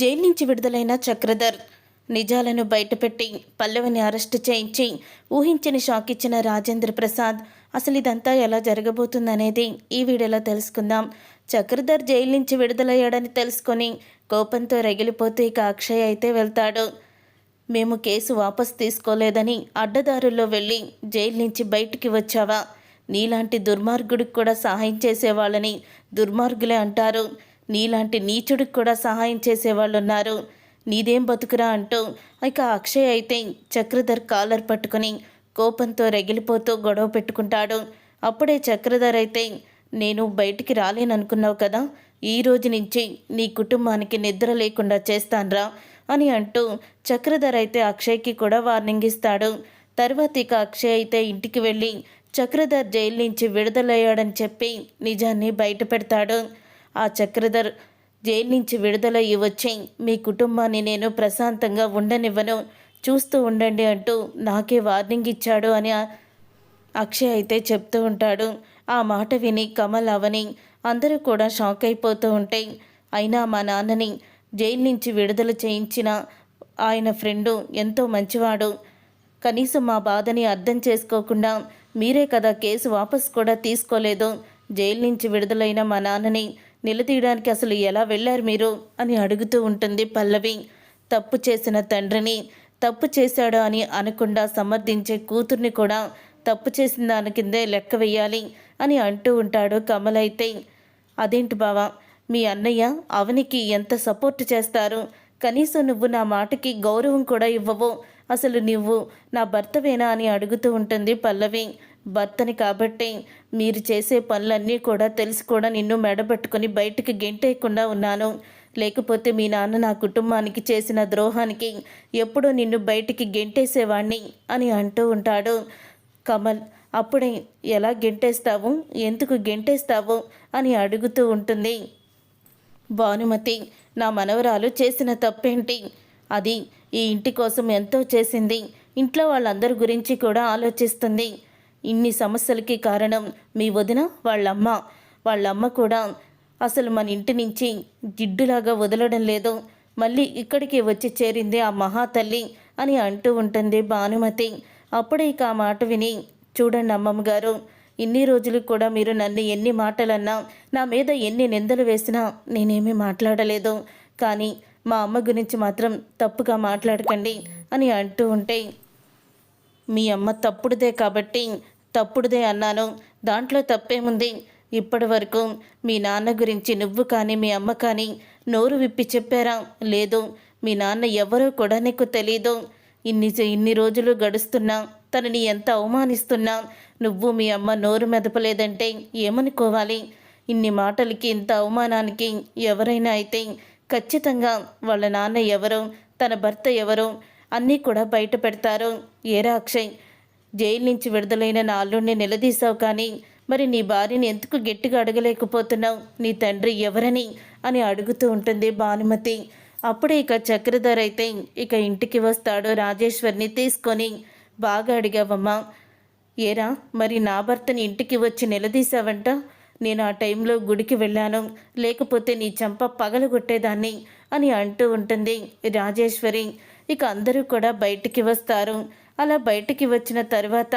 Jail నుంచి విడుదలైన చక్రధర్ నిజాలను బయటపెట్టి పల్లవిని అరెస్టు చేయించి ఊహించని షాక్ ఇచ్చిన రాజేంద్ర ప్రసాద్ అసలు ఇదంతా ఎలా జరగబోతుందనేది ఈ వీడియోలో తెలుసుకుందాం. చక్రధర్ జైలు నుంచి విడుదలయ్యాడని తెలుసుకొని కోపంతో రగిలిపోతూ ఇక అక్షయ్ అయితే వెళ్తాడు. మేము కేసు వాపస్ తీసుకోలేదని అడ్డదారుల్లో వెళ్ళి జైలు నుంచి బయటికి వచ్చావా? నీలాంటి దుర్మార్గుడికి కూడా సహాయం చేసేవాళ్ళని దుర్మార్గులే అంటారు. నీలాంటి నీచుడికి కూడా సహాయం చేసేవాళ్ళు ఉన్నారు నీదేం బతుకురా అంటూ ఇక అక్షయ్ అయితే చక్రధర్ కాలర్ పట్టుకుని కోపంతో రగిలిపోతూ గొడవ పెట్టుకుంటాడు. అప్పుడే చక్రధర్ అయితే నేను బయటికి రాలేననుకున్నావు కదా ఈ రోజు నుంచి నీ కుటుంబానికి నిద్ర లేకుండా చేస్తాన్రా అని అంటూ చక్రధర్ అయితే అక్షయ్కి కూడా వార్నింగ్ ఇస్తాడు. తర్వాత ఇక అక్షయ్ అయితే ఇంటికి వెళ్ళి చక్రధర్ జైలు నుంచి విడుదలయ్యాడని చెప్పి నిజాన్ని బయట పెడతాడు. ఆ చక్రధర్ జైలు నుంచి విడుదలయ్యి వచ్చి మీ కుటుంబాన్ని నేను ప్రశాంతంగా ఉండనివ్వను చూస్తూ ఉండండి అంటూ నాకే వార్నింగ్ ఇచ్చాడు అని అక్షయ్ అయితే చెప్తూ ఉంటాడు. ఆ మాట విని కమల్ అవని అందరూ కూడా షాక్ అయిపోతూ ఉంటే అయినా మా నాన్నని జైలు నుంచి విడుదల చేయించిన ఆయన ఫ్రెండు ఎంతో మంచివాడు. కనీసం మా బాధని అర్థం చేసుకోకుండా మీరే కదా కేసు వాపస్ కూడా తీసుకోలేదు. జైలు నుంచి విడుదలైన మా నాన్నని నిలదీయడానికి అసలు ఎలా వెళ్ళారు మీరు అని అడుగుతూ ఉంటుంది పల్లవి. తప్పు చేసిన తండ్రిని తప్పు చేశాడు అని అనకుండా సమర్థించే కూతుర్ని కూడా తప్పు చేసిన దాని కిందే లెక్క వేయాలి అని అంటూ ఉంటాడు కమల్ అయితే. అదేంటి బావా మీ అన్నయ్య అవనికి ఎంత సపోర్ట్ చేస్తారు? కనీసం నువ్వు నా మాటకి గౌరవం కూడా ఇవ్వవు. అసలు నువ్వు నా భర్తవేనా అని అడుగుతూ ఉంటుంది పల్లవి. భర్తని కాబట్టి మీరు చేసే పనులన్నీ కూడా తెలిసి కూడా నిన్ను మెడబెట్టుకుని బయటికి గెంటేయకుండా ఉన్నాను. లేకపోతే మీ నాన్న నా కుటుంబానికి చేసిన ద్రోహానికి ఎప్పుడూ నిన్ను బయటికి గెంటేసేవాణ్ణి అని అంటూ ఉంటాడు. కమల్ అప్పుడే ఎలా గెంటేస్తావు? ఎందుకు గెంటేస్తావు? అని అడుగుతూ ఉంటుంది. భానుమతి నా మనవరాలు చేసిన తప్పేంటి? అది ఈ ఇంటి కోసం ఎంతో చేసింది. ఇంట్లో వాళ్ళందరి గురించి కూడా ఆలోచిస్తుంది. ఇన్ని సమస్యలకి కారణం మీ వదిన వాళ్ళమ్మ. వాళ్ళమ్మ కూడా అసలు మన ఇంటి నుంచి జిడ్డులాగా వదలడం లేదు. మళ్ళీ ఇక్కడికి వచ్చి చేరింది ఆ మహాతల్లి అని అంటూ ఉంటుంది భానుమతి. అప్పుడే ఇక ఆ మాట విని చూడండి అమ్మమ్మ గారు ఇన్ని రోజులు కూడా మీరు నన్ను ఎన్ని మాటలన్నా నా మీద ఎన్ని నిందలు వేసినా నేనేమీ మాట్లాడలేదు. కానీ మా అమ్మ గురించి మాత్రం తప్పుగా మాట్లాడకండి అని అంటూ ఉంటే మీ అమ్మ తప్పుడుదే కాబట్టి తప్పుడుదే అన్నాను. దాంట్లో తప్పేముంది? ఇప్పటి వరకు మీ నాన్న గురించి నువ్వు కానీ మీ అమ్మ కానీ నోరు విప్పి చెప్పారా? లేదు. మీ నాన్న ఎవరో కూడా నీకు తెలీదు. ఇన్ని ఇన్ని రోజులు గడుస్తున్నా తనని ఎంత అవమానిస్తున్నా నువ్వు మీ అమ్మ నోరు మెదపలేదంటే ఏమనుకోవాలి? ఇన్ని మాటలకి ఇంత అవమానానికి ఎవరైనా అయితే ఖచ్చితంగా వాళ్ళ నాన్న ఎవరో తన భర్త ఎవరో అన్నీ కూడా బయట పెడతారు. ఏరా అక్షయ్ జైలు నుంచి విడుదలైన నా అల్లుడిని నిలదీశావు కానీ మరి నీ భార్యని ఎందుకు గట్టిగా అడగలేకపోతున్నావు? నీ తండ్రి ఎవరని? అని అడుగుతూ ఉంటుంది భానుమతి. అప్పుడే ఇక చక్రధర్ అయితే ఇక ఇంటికి వస్తాడు రాజేశ్వర్ని తీసుకొని. బాగా అడిగావమ్మా ఏరా మరి నా భర్తని ఇంటికి వచ్చి నిలదీశావంట? నేను ఆ టైంలో గుడికి వెళ్ళాను లేకపోతే నీ చంప పగలగొట్టేదాన్ని? అని అంటూ ఉంటుంది రాజేశ్వరి. ఇక అందరూ కూడా బయటికి వస్తారు. అలా బయటికి వచ్చిన తర్వాత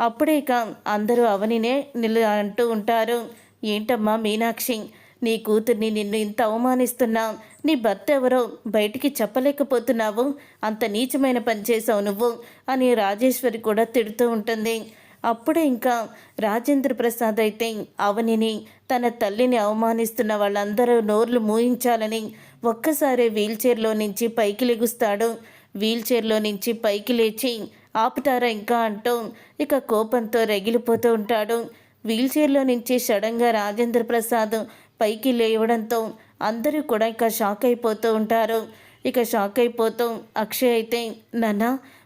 అప్పుడే ఇక అందరూ అవనినే నిల అంటూ ఉంటారు. ఏంటమ్మా మీనాక్షి నీ కూతుర్ని నిన్ను ఇంత అవమానిస్తున్నా? నీ భర్త ఎవరో బయటికి చెప్పలేకపోతున్నావు? అంత నీచమైన పని చేసావు నువ్వు? అని రాజేశ్వరి కూడా తిడుతూ ఉంటుంది. అప్పుడే ఇంకా రాజేంద్ర ప్రసాద్ అయితే అవనిని తన తల్లిని అవమానిస్తున్న వాళ్ళందరూ నోర్లు మూయించాలని ఒక్కసారి వీల్చైర్లో నుంచి పైకి లెగుస్తాడు. వీల్చైర్లో నుంచి పైకి లేచి ఆపుతారా ఇంకా అంటూ ఇక కోపంతో రగిలిపోతూ ఉంటాడు. వీల్చైర్లో నుంచి సడన్గా రాజేంద్ర ప్రసాద్ పైకి లేవడంతో అందరూ కూడా ఇక షాక్ అయిపోతూ ఉంటారు. ఇక షాక్ అయిపోతూ అక్షయ్ అయితే నాన్న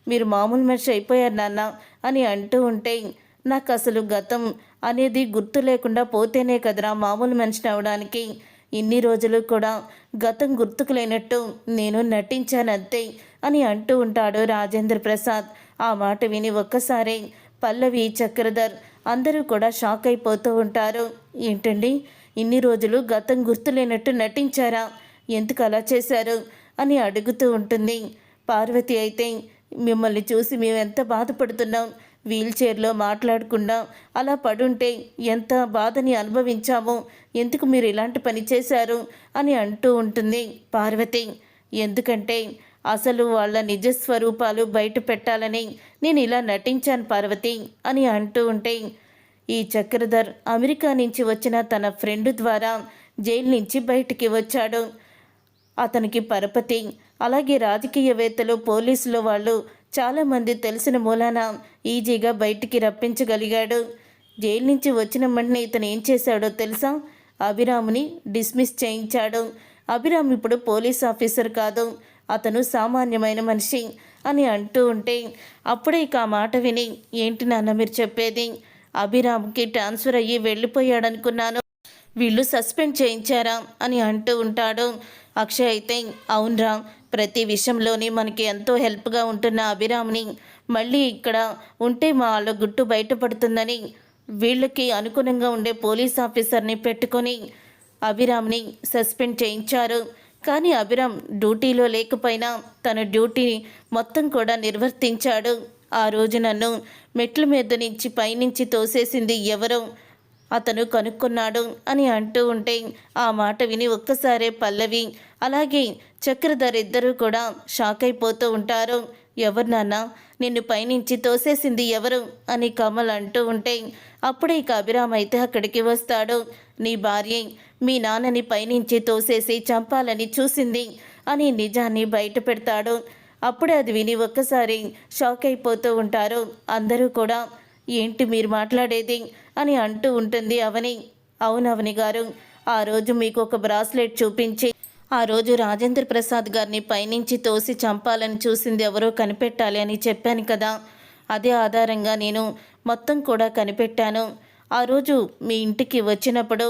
మీరు మామూలు మనిషి అయిపోయారు నాన్న అని అంటూ ఉంటే నాకు అసలు గతం అనేది గుర్తు లేకుండా పోతేనే కదరా మామూలు మనిషిని అవడానికి. ఇన్ని రోజులు కూడా గతం గుర్తుకు లేనట్టు నేను నటించానంతే అని అంటూ ఉంటాడు రాజేంద్ర ప్రసాద్. ఆ మాట విని ఒక్కసారి పల్లవి చక్రధర్ అందరూ కూడా షాక్ అయిపోతూ ఉంటారు. ఏంటండి? ఇన్ని రోజులు గతం గుర్తులేనట్టు నటించారా? ఎందుకు అలా చేశారు? అని అడుగుతూ ఉంటుంది. పార్వతి అయితే మిమ్మల్ని చూసి మేము ఎంత బాధపడుతున్నాం. వీల్ చైర్లో మాట్లాడకుండా అలా పడుంటే ఎంత బాధని అనుభవించామో. ఎందుకు మీరు ఇలాంటి పని చేశారు? అని అంటూ ఉంటుంది పార్వతి. ఎందుకంటే అసలు వాళ్ళ నిజ స్వరూపాలు బయట పెట్టాలని నేను ఇలా నటించాను పార్వతి అని అంటూ ఉంటే ఈ చక్రధర్ అమెరికా నుంచి వచ్చిన తన ఫ్రెండ్ ద్వారా జైలు నుంచి బయటికి వచ్చాడు. అతనికి పరపతి అలాగే రాజకీయవేత్తలు పోలీసులు వాళ్ళు చాలామంది తెలిసిన మూలాన ఈజీగా బయటికి రప్పించగలిగాడు. జైలు నుంచి వచ్చిన వెంటనే ఇతను ఏం చేశాడో తెలుసా? అభిరాముని డిస్మిస్ చేయించాడు. అభిరామ్ ఇప్పుడు పోలీస్ ఆఫీసర్ కాదు. అతను సామాన్యమైన మనిషి అని అంటూ ఉంటే అప్పుడే ఇక ఆ మాట విని ఏంటి నాన్న మీరు చెప్పేది? అభిరామ్కి ట్రాన్స్ఫర్ అయ్యి వెళ్ళిపోయాడనుకున్నాను. వీళ్ళు సస్పెండ్ చేయించారా? అని అంటూ ఉంటాడు. అక్షయ్ అయితే అవునరా ప్రతి విషయంలోని మనకి ఎంతో హెల్ప్గా ఉంటున్న అభిరామ్ని మళ్ళీ ఇక్కడ ఉంటే మా వాళ్ళ గుట్టు బయటపడుతుందని వీళ్ళకి అనుగుణంగా ఉండే పోలీస్ ఆఫీసర్ని పెట్టుకొని అభిరామ్ని సస్పెండ్ చేయించారు. కానీ అభిరామ్ డ్యూటీలో లేకపోయినా తన డ్యూటీని మొత్తం కూడా నిర్వర్తించాడు. ఆ రోజు నన్ను మెట్ల మీద నుంచి పైనుంచి తోసేసింది ఎవరో అతను కనుక్కున్నాడు అని అంటూ ఉంటే ఆ మాట విని ఒక్కసారే పల్లవి అలాగే చక్రధర్ ఇద్దరూ కూడా షాక్ అయిపోతూ ఉంటారు. ఎవరు నాన్న? నిన్ను పైనుంచి తోసేసింది ఎవరు? అని కమల్ అంటూ ఉంటే అప్పుడే ఇక అభిరామ్ అయితే అక్కడికి వస్తాడు. నీ భార్య మీ నాన్నని పైనుంచి తోసేసి చంపాలని చూసింది అని నిజాన్ని బయట పెడతాడు. అప్పుడే అది విని ఒక్కసారి షాక్ అయిపోతూ ఉంటారు. అందరూ కూడా ఏంటి మీరు మాట్లాడేది? అని అంటూ ఉంటుంది అవని. అవునవని గారు ఆ రోజు మీకు ఒక బ్రాస్లెట్ చూపించి ఆ రోజు రాజేంద్ర ప్రసాద్ గారిని పైనుంచి తోసి చంపాలని చూసింది ఎవరో కనిపెట్టాలి అని చెప్పాను కదా. అదే ఆధారంగా నేను మొత్తం కూడా కనిపెట్టాను. ఆ రోజు మీ ఇంటికి వచ్చినప్పుడు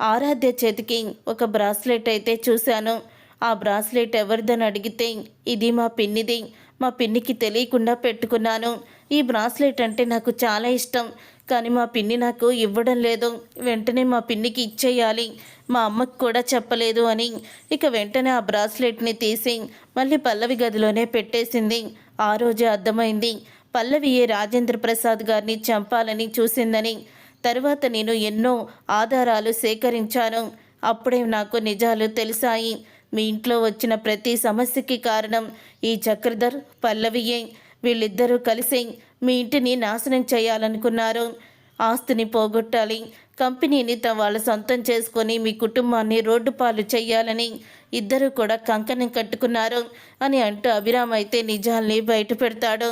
ఆరాధ్య చేతికి ఒక బ్రాస్లెట్ అయితే చూశాను. ఆ బ్రాస్లెట్ ఎవరిదని అడిగితే ఇది మా పిన్నిది. మా పిన్నికి తెలియకుండా పెట్టుకున్నాను. ఈ బ్రాస్లెట్ అంటే నాకు చాలా ఇష్టం. కానీ మా పిన్ని నాకు ఇవ్వడం లేదు. వెంటనే మా పిన్నికి ఇచ్చేయాలి. మా అమ్మకు కూడా చెప్పలేదు అని. ఇక వెంటనే ఆ బ్రాస్లెట్ని తీసి మళ్ళీ పల్లవి గదిలోనే పెట్టేసింది. ఆ రోజే అర్థమైంది. పల్లవియే రాజేంద్ర ప్రసాద్ గారిని చంపాలని చూసిందని. తర్వాత నేను ఎన్నో ఆధారాలు సేకరించాను. అప్పుడే నాకు నిజాలు తెలిసాయి. మీ ఇంట్లో వచ్చిన ప్రతి సమస్యకి కారణం ఈ చక్రధర్ పల్లవియే. వీళ్ళిద్దరూ కలిసి మీ ఇంటిని నాశనం చేయాలనుకున్నారు. ఆస్తిని పోగొట్టాలి. కంపెనీని త వాళ్ళ సొంతం చేసుకొని మీ కుటుంబాన్ని రోడ్డు పాలు చేయాలని ఇద్దరు కూడా కంకణం కట్టుకున్నారు అని అంటూ అభిరామ్ అయితే నిజాల్ని బయట పెడతాడు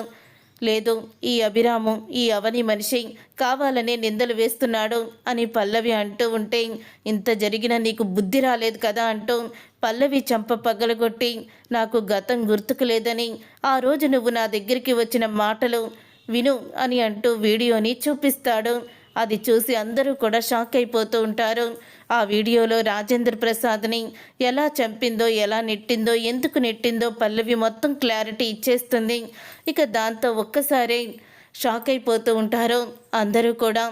లేదు ఈ అభిరాము ఈ అవని మనిషి కావాలనే నిందలు వేస్తున్నాడు అని పల్లవి అంటూ ఉంటే ఇంత జరిగిన నీకు బుద్ధి రాలేదు కదా అంటూ పల్లవి చంప పగలగొట్టి నాకు గతం గుర్తుకు లేదని ఆ రోజు నువ్వు నా దగ్గరికి వచ్చిన మాటలు విను అని అంటూ వీడియోని చూపిస్తాడు. అది చూసి అందరూ కూడా షాక్ అయిపోతూ ఉంటారు. ఆ వీడియోలో రాజేంద్ర ప్రసాద్ని ఎలా చంపిందో ఎలా నెట్టిందో ఎందుకు నెట్టిందో పల్లవి మొత్తం క్లారిటీ ఇచ్చేస్తుంది. ఇక దాంతో ఒక్కసారి షాక్ అయిపోతూ ఉంటారు. అందరూ కూడా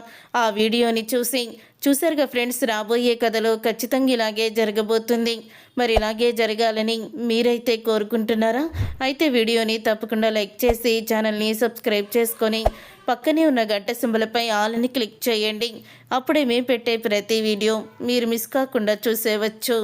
ఆ వీడియోని చూసి చూసారుగా ఫ్రెండ్స్ రాబోయే కథలో ఖచ్చితంగా ఇలాగే జరగబోతుంది. మరి ఇలాగే జరగాలని మీరైతే కోరుకుంటున్నారా? అయితే వీడియోని తప్పకుండా లైక్ చేసి ఛానల్ని సబ్స్క్రైబ్ చేసుకొని పక్కనే ఉన్న గంట సింబలపై ఆల్ని క్లిక్ చేయండి. అప్పుడే మేము పెట్టే ప్రతి వీడియో మీరు మిస్ కాకుండా చూసేవచ్చు.